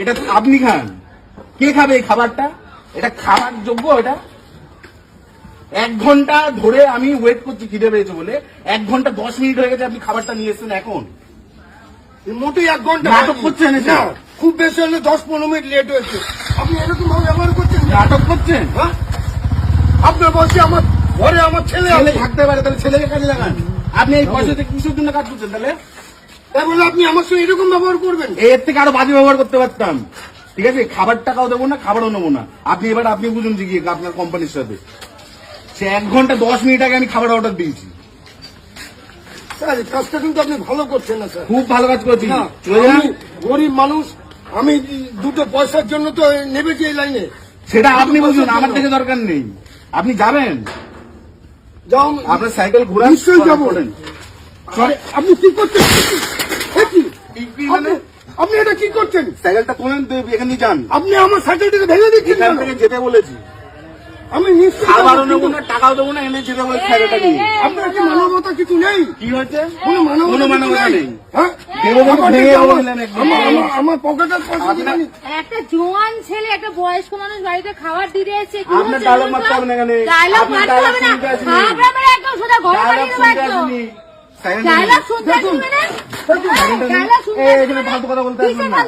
এটা আপনি খান। কে খাবে এই খাবারটা? এটা খাবার যোগ্য এটা? এক ঘণ্টা ধরে আমি ওয়েট করছি খিদে পেয়েছে বলে। এক ঘণ্টা দশ মিনিট হয়ে গেছে আপনি খাবারটা নিয়ে এসেছেন এখন। মোটেই এক ঘণ্টা নাটক করছেন না, খুব বেশি হলে দশ পনেরো মিনিট লেট হয়েছে। আপনি এরকম ভাবে ব্যবহার করছেন? নাটক করছেন? হ্যাঁ? আপনার বসে আমার ঘরে আমার ছেলে ছেলে থাকতে পারে তাহলে ছেলেকে কাজে লাগান। আপনি এই পয়সাতে কিসের জন্য কাজ করছেন তাহলে? আপনি আমার সঙ্গে এরকম ব্যবহার করবেন? এর থেকে আরও বাজে ব্যবহার করতে পারতাম। ঠিক আছে? খাবার টাকাও দেবো না খাবারও নেব না। আপনি এবার আপনি বুঝুন যে গিয়ে আপনার কোম্পানির সাথে। সে এক ঘণ্টা দশ মিনিট আগে আমি খাবার অর্ডার দিয়েছি। স্যার এই কাজটা কিন্তু আপনি ভালো করছেন না স্যার। খুব ভালো কাজ করছি গরিব মানুষ আমি দুটো পয়সার জন্য তো নেমেছি এই লাইনে? সেটা আপনি বুঝুন আমার থেকে দরকার নেই। আপনি যাবেন? আপনার সাইকেল ঘোরান নিশ্চয়ই যাব। আপনি কি করছেন? আপনি- এটা কি করছেন? সাইকেলটা তোলেন তো এখানে যান। আপনি আমার সাইকেলটাকে ভেঙে দিচ্ছেন এখান থেকে যেতে বলেছি। আমি খাবারও নেব না টাকাও দেবো না এনে যেতে বলেছি সাইকেলটা নিয়ে। আপনার কি মানবতা কিছু নেই? কি হয়েছে? কোনো মানবতা মানবতা নেই। হ্যাঁ? আমার- পকেটের পয়সা একটা জোয়ান ছেলে একটা বয়স্ক মানুষ বাড়িতে খাবার এসেছে আপনার হচ্ছে? মারতে হবে না এখানে। Dialogue আপনার মারতে dialogue হবে না। শুনতে আসিনি। থাবড়া মেরে একদম সোজা ঘরে পাঠিয়ে দেবো একদম। ফালতু কথা বলতে আসবেন না।